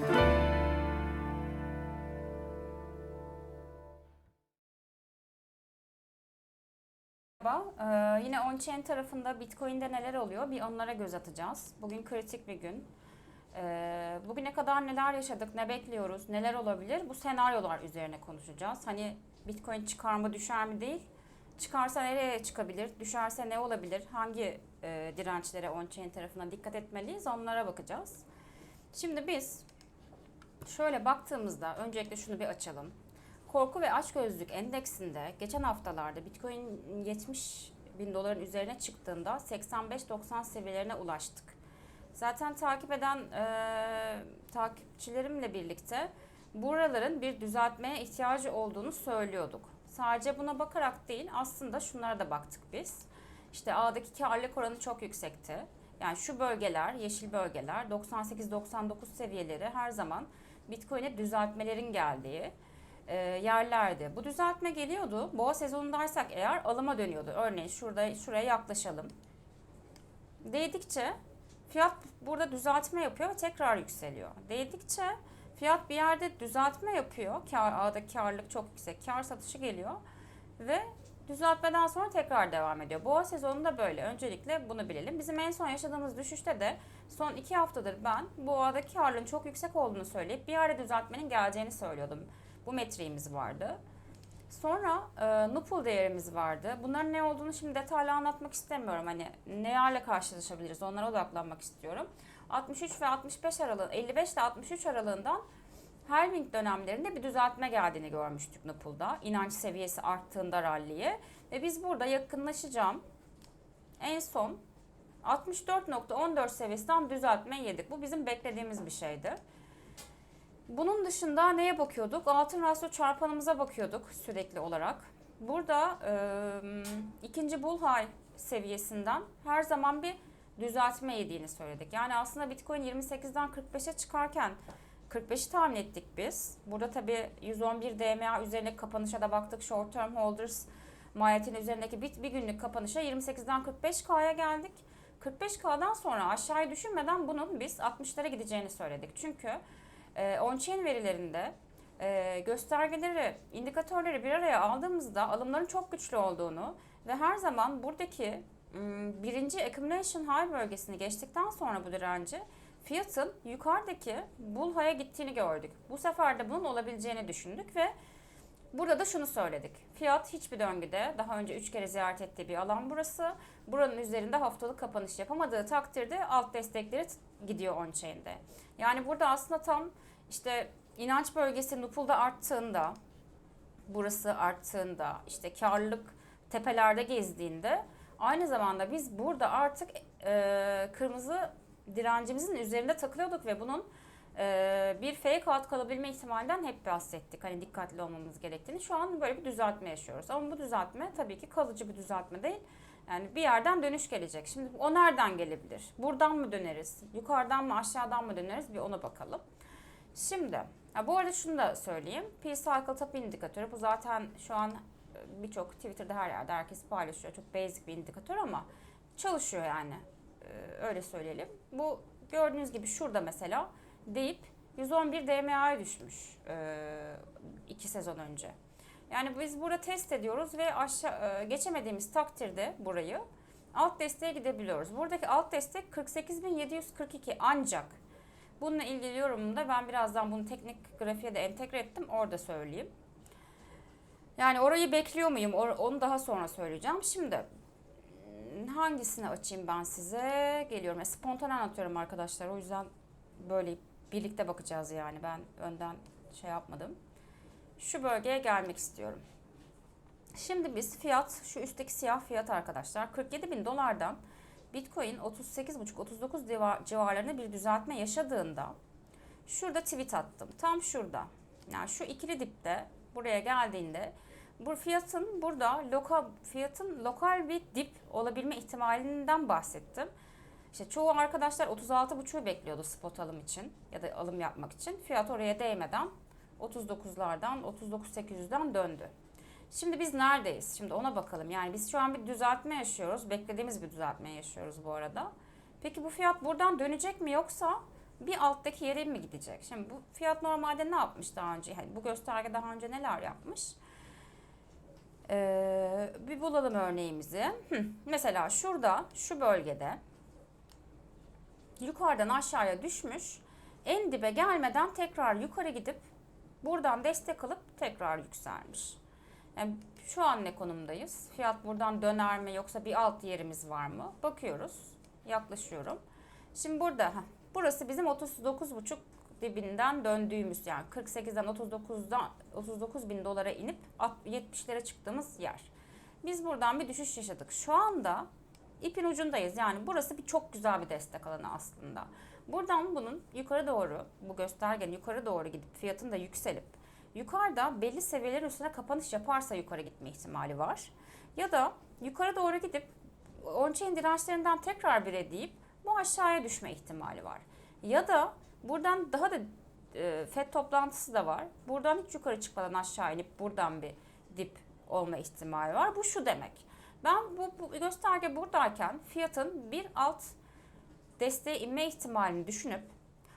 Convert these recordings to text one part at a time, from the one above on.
Merhaba. Ee, yine on-chain tarafında Bitcoin'de neler oluyor bir onlara göz atacağız. Bugün kritik bir gün. Ee, bugüne kadar neler yaşadık, ne bekliyoruz, neler olabilir bu senaryolar üzerine konuşacağız. Hani Bitcoin çıkar mı düşer mi değil. Çıkarsa nereye çıkabilir, düşerse ne olabilir, hangi e, dirençlere on-chain tarafına dikkat etmeliyiz onlara bakacağız. Şimdi biz şöyle baktığımızda öncelikle şunu bir açalım. Korku ve açgözlülük endeksinde geçen haftalarda Bitcoin 70 bin doların üzerine çıktığında 85-90 seviyelerine ulaştık. Zaten takip eden e, takipçilerimle birlikte buraların bir düzeltmeye ihtiyacı olduğunu söylüyorduk. Sadece buna bakarak değil aslında şunlara da baktık biz. İşte A'daki karlılık oranı çok yüksekti. Yani şu bölgeler, yeşil bölgeler 98-99 seviyeleri her zaman Bitcoin'e düzeltmelerin geldiği e, yerlerdi. Bu düzeltme geliyordu. Boğa sezonundaysak eğer alıma dönüyordu. Örneğin şurada şuraya yaklaşalım. Değdikçe fiyat burada düzeltme yapıyor ve tekrar yükseliyor. Değdikçe fiyat bir yerde düzeltme yapıyor. Kar, A'da karlılık çok yüksek. Kar satışı geliyor ve düzeltmeden sonra tekrar devam ediyor. Boğa sezonunda böyle. Öncelikle bunu bilelim. Bizim en son yaşadığımız düşüşte de son iki haftadır ben boğada karlılığın çok yüksek olduğunu söyleyip bir yerde düzeltmenin geleceğini söylüyordum. Bu metriğimiz vardı. Sonra e, Nupul değerimiz vardı. Bunların ne olduğunu şimdi detaylı anlatmak istemiyorum. Hani nelerle karşılaşabiliriz onlara odaklanmak istiyorum. 63 ve 65 aralığı, 55 ile 63 aralığından halving dönemlerinde bir düzeltme geldiğini görmüştük Nupul'da. İnanç seviyesi arttığında ralliye. Ve biz burada yakınlaşacağım. En son 64.14 seviyesinden düzeltme yedik. Bu bizim beklediğimiz bir şeydi. Bunun dışında neye bakıyorduk? Altın rasyo çarpanımıza bakıyorduk sürekli olarak. Burada e, ikinci bull high seviyesinden her zaman bir düzeltme yediğini söyledik. Yani aslında Bitcoin 28'den 45'e çıkarken 45'i tahmin ettik biz. Burada tabii 111 DMA üzerindeki kapanışa da baktık. Short term holders mahiyetin üzerindeki bir, bir günlük kapanışa 28'den 45K'ya geldik. 45K'dan sonra aşağıya düşünmeden bunun biz 60'lara gideceğini söyledik. Çünkü e, on-chain verilerinde e, göstergeleri, indikatörleri bir araya aldığımızda alımların çok güçlü olduğunu ve her zaman buradaki m, birinci accumulation high bölgesini geçtikten sonra bu direnci fiyatın yukarıdaki bull high'a gittiğini gördük. Bu sefer de bunun olabileceğini düşündük ve Burada da şunu söyledik. Fiyat hiçbir döngüde daha önce 3 kere ziyaret ettiği bir alan burası. Buranın üzerinde haftalık kapanış yapamadığı takdirde alt destekleri gidiyor on-chain'de. Yani burada aslında tam işte inanç bölgesi Nupul'da arttığında, burası arttığında, işte karlılık tepelerde gezdiğinde aynı zamanda biz burada artık e, kırmızı direncimizin üzerinde takılıyorduk ve bunun e, bir fake out kalabilme ihtimalinden hep bahsettik. Hani dikkatli olmamız gerektiğini. Şu an böyle bir düzeltme yaşıyoruz. Ama bu düzeltme tabii ki kalıcı bir düzeltme değil. Yani bir yerden dönüş gelecek. Şimdi o nereden gelebilir? Buradan mı döneriz? Yukarıdan mı aşağıdan mı döneriz? Bir ona bakalım. Şimdi ha bu arada şunu da söyleyeyim. P-Cycle Top indikatörü bu zaten şu an e, birçok Twitter'da her yerde herkes paylaşıyor. Çok basic bir indikatör ama çalışıyor yani. Ee, öyle söyleyelim. Bu gördüğünüz gibi şurada mesela deyip 111 DMA'ya düşmüş 2 sezon önce. Yani biz burada test ediyoruz ve aşağı geçemediğimiz takdirde burayı alt desteğe gidebiliyoruz. Buradaki alt destek 48.742 ancak bununla ilgili yorumunda ben birazdan bunu teknik grafiğe de entegre ettim. Orada söyleyeyim. Yani orayı bekliyor muyum? Onu daha sonra söyleyeceğim. Şimdi hangisini açayım ben size? Geliyorum. Spontane anlatıyorum arkadaşlar. O yüzden böyle birlikte bakacağız yani. Ben önden şey yapmadım. Şu bölgeye gelmek istiyorum. Şimdi biz fiyat, şu üstteki siyah fiyat arkadaşlar 47 bin dolardan Bitcoin 38,5-39 civarlarında bir düzeltme yaşadığında şurada tweet attım. Tam şurada. Yani şu ikili dipte buraya geldiğinde bu fiyatın burada lokal fiyatın lokal bir dip olabilme ihtimalinden bahsettim. İşte çoğu arkadaşlar 36.5'u bekliyordu spot alım için ya da alım yapmak için. Fiyat oraya değmeden 39'lardan 39.800'den döndü. Şimdi biz neredeyiz? Şimdi ona bakalım. Yani biz şu an bir düzeltme yaşıyoruz. Beklediğimiz bir düzeltme yaşıyoruz bu arada. Peki bu fiyat buradan dönecek mi yoksa bir alttaki yere mi gidecek? Şimdi bu fiyat normalde ne yapmış daha önce? Yani bu gösterge daha önce neler yapmış? Ee, bir bulalım örneğimizi. Hı, mesela şurada, şu bölgede yukarıdan aşağıya düşmüş. En dibe gelmeden tekrar yukarı gidip buradan destek alıp tekrar yükselmiş. Yani şu an ne konumdayız? Fiyat buradan döner mi yoksa bir alt yerimiz var mı? Bakıyoruz. Yaklaşıyorum. Şimdi burada burası bizim 39,5 dibinden döndüğümüz yani 48'den 39'dan 39 bin dolara inip 70'lere çıktığımız yer. Biz buradan bir düşüş yaşadık. Şu anda ipin ucundayız. Yani burası bir çok güzel bir destek alanı aslında. Buradan bunun yukarı doğru, bu göstergenin yukarı doğru gidip fiyatın da yükselip yukarıda belli seviyelerin üstüne kapanış yaparsa yukarı gitme ihtimali var. Ya da yukarı doğru gidip on-chain dirençlerinden tekrar bir deyip bu aşağıya düşme ihtimali var. Ya da buradan daha da e, FED toplantısı da var. Buradan hiç yukarı çıkmadan aşağı inip buradan bir dip olma ihtimali var. Bu şu demek. Ben bu, bu gösterge buradayken fiyatın bir alt desteğe inme ihtimalini düşünüp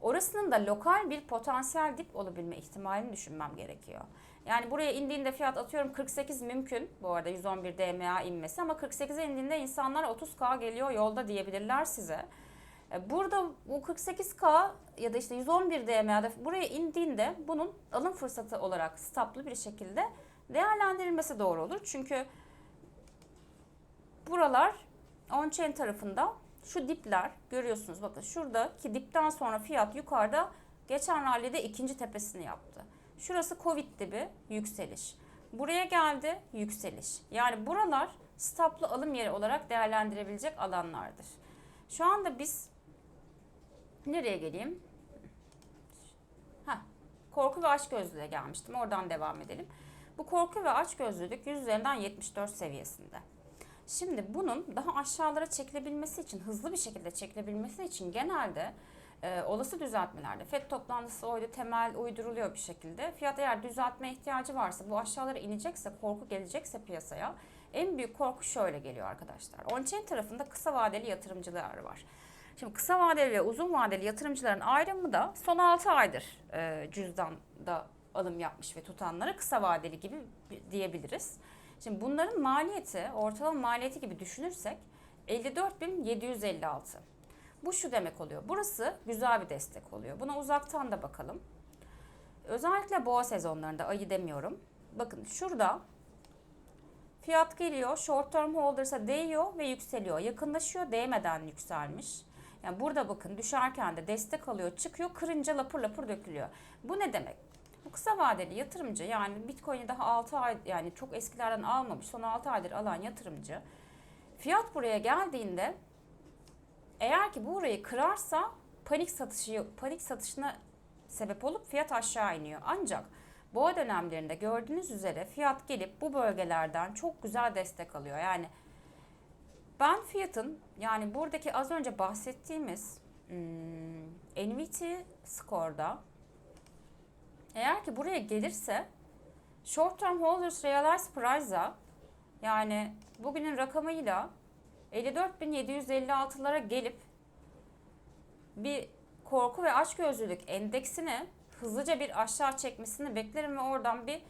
orasının da lokal bir potansiyel dip olabilme ihtimalini düşünmem gerekiyor. Yani buraya indiğinde fiyat atıyorum 48 mümkün. Bu arada 111 DMA inmesi ama 48'e indiğinde insanlar 30K geliyor yolda diyebilirler size. E, Burada bu 48K ya da işte 111 DMA'da buraya indiğinde bunun alım fırsatı olarak stoplu bir şekilde değerlendirilmesi doğru olur. Çünkü buralar on-chain tarafında şu dipler görüyorsunuz bakın şuradaki dipten sonra fiyat yukarıda geçen rallide ikinci tepesini yaptı. Şurası Covid dibi yükseliş. Buraya geldi yükseliş. Yani buralar stoplu alım yeri olarak değerlendirebilecek alanlardır. Şu anda biz nereye geleyim? Heh, korku ve açgözlülüğe gelmiştim. Oradan devam edelim. Bu korku ve açgözlülük 100 üzerinden 74 seviyesinde. Şimdi bunun daha aşağılara çekilebilmesi için, hızlı bir şekilde çekilebilmesi için genelde e, olası düzeltmelerde FED toplantısı oydu, temel uyduruluyor bir şekilde. Fiyat eğer düzeltme ihtiyacı varsa, bu aşağılara inecekse, korku gelecekse piyasaya en büyük korku şöyle geliyor arkadaşlar. On-chain tarafında kısa vadeli yatırımcılar var. Şimdi kısa vadeli ve uzun vadeli yatırımcıların ayrımı da son 6 aydır e, cüzdanda alım yapmış ve tutanlara kısa vadeli gibi diyebiliriz. Şimdi bunların maliyeti, ortalama maliyeti gibi düşünürsek 54.756. Bu şu demek oluyor. Burası güzel bir destek oluyor. Buna uzaktan da bakalım. Özellikle boğa sezonlarında ayı demiyorum. Bakın şurada fiyat geliyor, short term holders'a değiyor ve yükseliyor. Yakınlaşıyor, değmeden yükselmiş. Yani burada bakın düşerken de destek alıyor, çıkıyor, kırınca lapır lapır dökülüyor. Bu ne demek? Bu kısa vadeli yatırımcı yani Bitcoin'i daha 6 ay yani çok eskilerden almamış, son 6 aydır alan yatırımcı fiyat buraya geldiğinde eğer ki bu orayı kırarsa panik satışı panik satışına sebep olup fiyat aşağı iniyor. Ancak boğa dönemlerinde gördüğünüz üzere fiyat gelip bu bölgelerden çok güzel destek alıyor. Yani ben fiyatın yani buradaki az önce bahsettiğimiz hmm, NVT skorda eğer ki buraya gelirse short term holders realized price'a yani bugünün rakamıyla 54.756'lara gelip bir korku ve açgözlülük endeksini hızlıca bir aşağı çekmesini beklerim ve oradan bir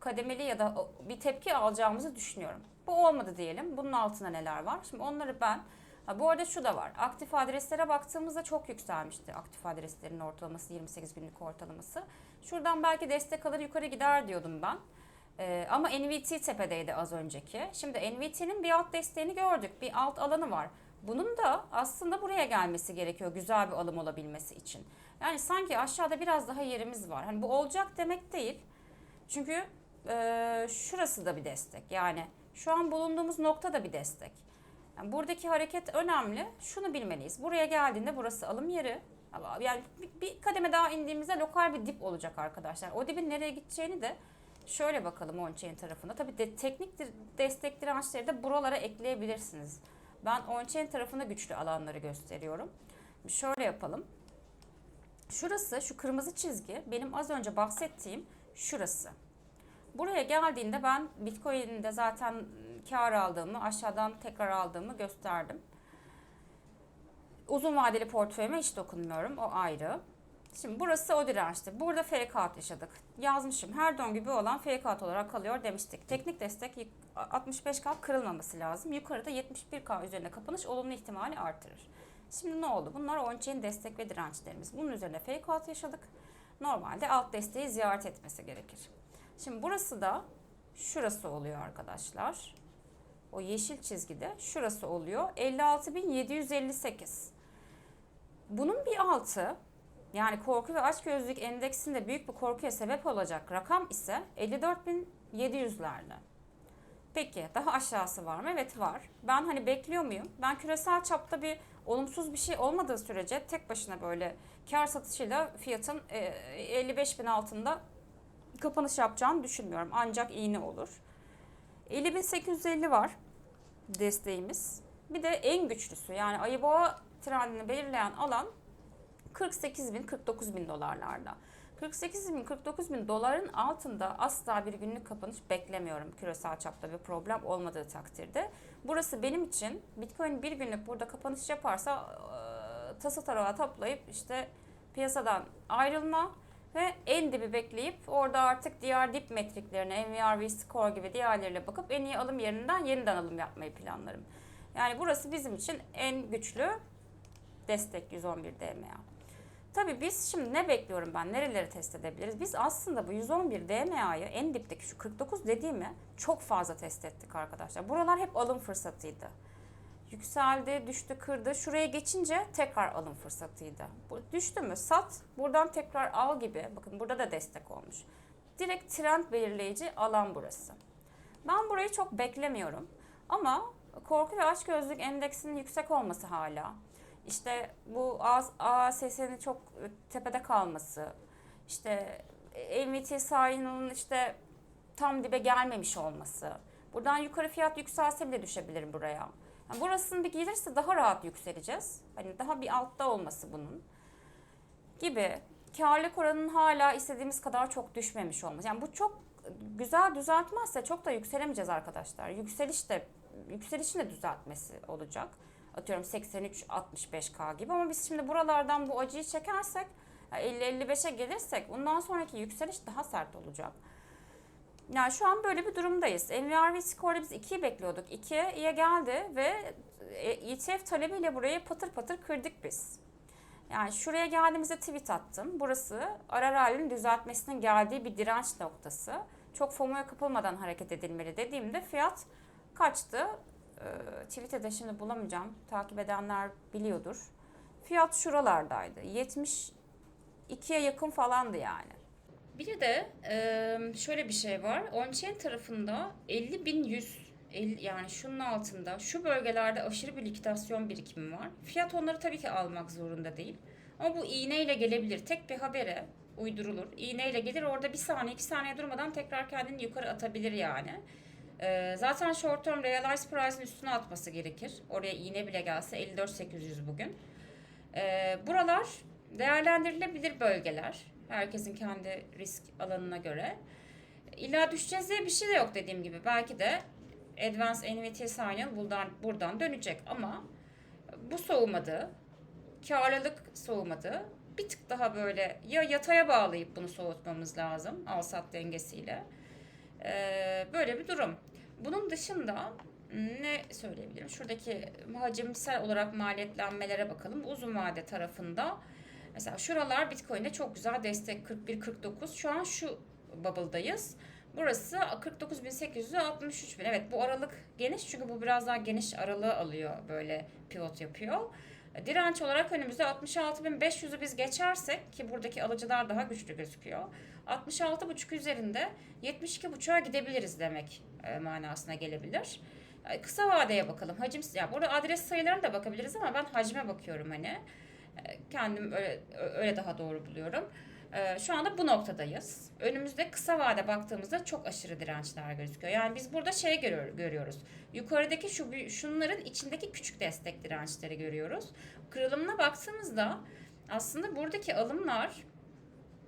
kademeli ya da bir tepki alacağımızı düşünüyorum. Bu olmadı diyelim. Bunun altında neler var? Şimdi onları ben Ha, bu arada şu da var. Aktif adreslere baktığımızda çok yükselmişti. Aktif adreslerin ortalaması 28 günlük ortalaması. Şuradan belki destek alır yukarı gider diyordum ben. Ee, ama NVT tepedeydi az önceki. Şimdi NVT'nin bir alt desteğini gördük. Bir alt alanı var. Bunun da aslında buraya gelmesi gerekiyor güzel bir alım olabilmesi için. Yani sanki aşağıda biraz daha yerimiz var. Hani bu olacak demek değil. Çünkü e, şurası da bir destek. Yani şu an bulunduğumuz nokta da bir destek. Yani buradaki hareket önemli. Şunu bilmeliyiz. Buraya geldiğinde burası alım yeri. Yani bir kademe daha indiğimizde lokal bir dip olacak arkadaşlar. O dibin nereye gideceğini de şöyle bakalım on-chain tarafında. Tabii de, teknik destek dirençleri de buralara ekleyebilirsiniz. Ben on-chain tarafında güçlü alanları gösteriyorum. Şöyle yapalım. Şurası, şu kırmızı çizgi benim az önce bahsettiğim şurası. Buraya geldiğinde ben Bitcoin'de zaten kar aldığımı, aşağıdan tekrar aldığımı gösterdim. uzun vadeli portföyüme hiç dokunmuyorum. O ayrı. Şimdi burası o dirençti. Burada fake out yaşadık. Yazmışım. Her döngü olan fake out olarak kalıyor demiştik. Teknik destek yük- 65K kırılmaması lazım. Yukarıda 71K üzerine kapanış olumlu ihtimali artırır. Şimdi ne oldu? Bunlar on-chain destek ve dirençlerimiz. Bunun üzerine fake out yaşadık. Normalde alt desteği ziyaret etmesi gerekir. Şimdi burası da şurası oluyor arkadaşlar. O yeşil çizgide şurası oluyor. 56.758. Bunun bir altı yani korku ve açgözlülük endeksinde büyük bir korkuya sebep olacak rakam ise 54.700'lerde. Peki daha aşağısı var mı? Evet var. Ben hani bekliyor muyum? Ben küresel çapta bir olumsuz bir şey olmadığı sürece tek başına böyle kar satışıyla fiyatın e, 55 bin altında kapanış yapacağını düşünmüyorum. Ancak iğne olur. 50.850 var desteğimiz. Bir de en güçlüsü yani ayı boğa trendini belirleyen alan 48 bin 49 bin dolarlarda. 48 bin 49 bin doların altında asla bir günlük kapanış beklemiyorum küresel çapta bir problem olmadığı takdirde. Burası benim için Bitcoin bir günlük burada kapanış yaparsa e, tası tarağa toplayıp işte piyasadan ayrılma ve en dibi bekleyip orada artık diğer dip metriklerine MVR ve score gibi diğerleriyle bakıp en iyi alım yerinden yeniden alım yapmayı planlarım. Yani burası bizim için en güçlü destek 111 DMA. Tabii biz şimdi ne bekliyorum ben? Nereleri test edebiliriz? Biz aslında bu 111 DMA'yı en dipteki şu 49 dediğimi çok fazla test ettik arkadaşlar. Buralar hep alım fırsatıydı. Yükseldi, düştü, kırdı. Şuraya geçince tekrar alım fırsatıydı. Bu düştü mü sat, buradan tekrar al gibi. Bakın burada da destek olmuş. Direkt trend belirleyici alan burası. Ben burayı çok beklemiyorum. Ama korku ve açgözlülük endeksinin yüksek olması hala, işte bu ASS'nin çok tepede kalması, işte MVT sayının işte tam dibe gelmemiş olması. Buradan yukarı fiyat yükselse bile düşebilir buraya. Yani burasının bir gelirse daha rahat yükseleceğiz. Hani daha bir altta olması bunun gibi. Karlılık oranının hala istediğimiz kadar çok düşmemiş olması. Yani bu çok güzel düzeltmezse çok da yükselemeyeceğiz arkadaşlar. Yükseliş de yükselişin de düzeltmesi olacak atıyorum 83-65K gibi ama biz şimdi buralardan bu acıyı çekersek 50-55'e gelirsek bundan sonraki yükseliş daha sert olacak. Yani şu an böyle bir durumdayız. NVRV skorda biz 2'yi bekliyorduk. 2'ye geldi ve ETF talebiyle burayı patır patır kırdık biz. Yani şuraya geldiğimizde tweet attım. Burası Araral'in düzeltmesinin geldiği bir direnç noktası. Çok FOMO'ya kapılmadan hareket edilmeli dediğimde fiyat kaçtı? e, Twitter'da şimdi bulamayacağım. Takip edenler biliyordur. Fiyat şuralardaydı. 72'ye yakın falandı yani. Bir de e, şöyle bir şey var. Onchain tarafında 50.100 yani şunun altında şu bölgelerde aşırı bir likitasyon birikimi var. Fiyat onları tabii ki almak zorunda değil. Ama bu iğneyle gelebilir. Tek bir habere uydurulur. İğneyle gelir orada bir saniye iki saniye durmadan tekrar kendini yukarı atabilir yani. Ee, zaten short term realized price'ın üstüne atması gerekir. Oraya iğne bile gelse 54.800 bugün. Ee, buralar değerlendirilebilir bölgeler. Herkesin kendi risk alanına göre. İlla düşeceğiz diye bir şey de yok dediğim gibi. Belki de Advanced NVT Signal buradan, buradan dönecek ama bu soğumadı. Karlılık soğumadı. Bir tık daha böyle ya yataya bağlayıp bunu soğutmamız lazım al sat dengesiyle. Ee, böyle bir durum. Bunun dışında ne söyleyebilirim? Şuradaki hacimsel olarak maliyetlenmelere bakalım. Uzun vade tarafında mesela şuralar Bitcoin'de çok güzel destek 41-49. Şu an şu bubble'dayız. Burası 49.800'e 63.000. Evet bu aralık geniş çünkü bu biraz daha geniş aralığı alıyor böyle pivot yapıyor. Direnç olarak önümüzde 66.500'ü biz geçersek ki buradaki alıcılar daha güçlü gözüküyor. 66.5 üzerinde 72.5'a gidebiliriz demek e, manasına gelebilir. E, kısa vadeye bakalım. Hacim ya burada adres sayılarına da bakabiliriz ama ben hacme bakıyorum hani. Kendim öyle öyle daha doğru buluyorum. E, şu anda bu noktadayız. Önümüzde kısa vade baktığımızda çok aşırı dirençler gözüküyor. Yani biz burada şey görüyor, görüyoruz. Yukarıdaki şu şunların içindeki küçük destek dirençleri görüyoruz. Kırılımına baktığımızda aslında buradaki alımlar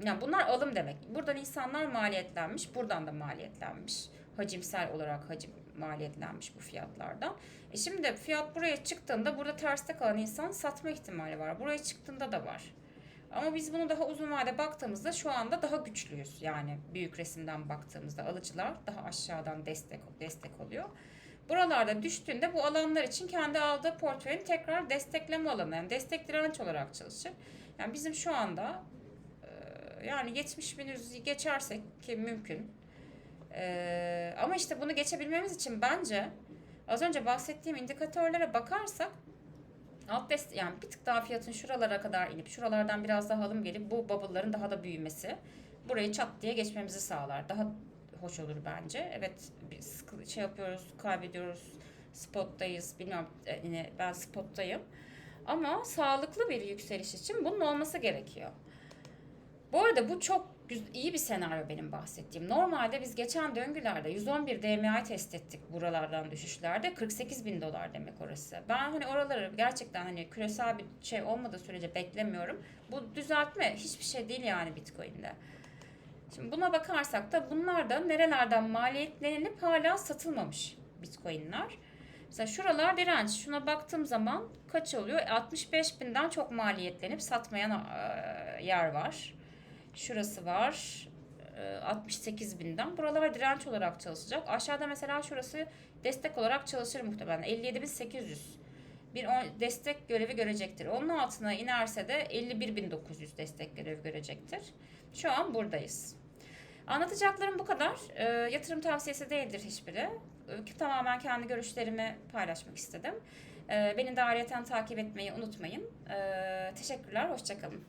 yani bunlar alım demek. Buradan insanlar maliyetlenmiş, buradan da maliyetlenmiş. Hacimsel olarak hacim maliyetlenmiş bu fiyatlardan. E şimdi fiyat buraya çıktığında burada terste kalan insan satma ihtimali var. Buraya çıktığında da var. Ama biz bunu daha uzun vade baktığımızda şu anda daha güçlüyüz. Yani büyük resimden baktığımızda alıcılar daha aşağıdan destek destek oluyor. Buralarda düştüğünde bu alanlar için kendi aldığı portföyün tekrar destekleme alanı yani destek direnç olarak çalışır. Yani bizim şu anda e, yani 70 bin geçersek ki mümkün. E, ama işte bunu geçebilmemiz için bence az önce bahsettiğim indikatörlere bakarsak alt dest yani bir tık daha fiyatın şuralara kadar inip şuralardan biraz daha alım gelip bu bubble'ların daha da büyümesi burayı çat diye geçmemizi sağlar. Daha hoş olur bence. Evet sıkı- şey yapıyoruz, kaybediyoruz, spottayız. Bilmiyorum e, yine ben spottayım. Ama sağlıklı bir yükseliş için bunun olması gerekiyor. Bu arada bu çok iyi bir senaryo benim bahsettiğim. Normalde biz geçen döngülerde 111 DMA'yı test ettik buralardan düşüşlerde. 48 bin dolar demek orası. Ben hani oraları gerçekten hani küresel bir şey olmadığı sürece beklemiyorum. Bu düzeltme hiçbir şey değil yani Bitcoin'de. Şimdi buna bakarsak da bunlar da nerelerden maliyetlenip hala satılmamış Bitcoin'ler. Mesela şuralar direnç. Şuna baktığım zaman kaç oluyor? 65 binden çok maliyetlenip satmayan yer var. Şurası var. e, 68 binden. Buralar direnç olarak çalışacak. Aşağıda mesela şurası destek olarak çalışır muhtemelen. 57.800 bir destek görevi görecektir. Onun altına inerse de 51.900 destek görevi görecektir. Şu an buradayız. Anlatacaklarım bu kadar. E, yatırım tavsiyesi değildir hiçbiri. E, tamamen kendi görüşlerimi paylaşmak istedim. E, beni de ayrıyeten takip etmeyi unutmayın. E, teşekkürler, hoşçakalın.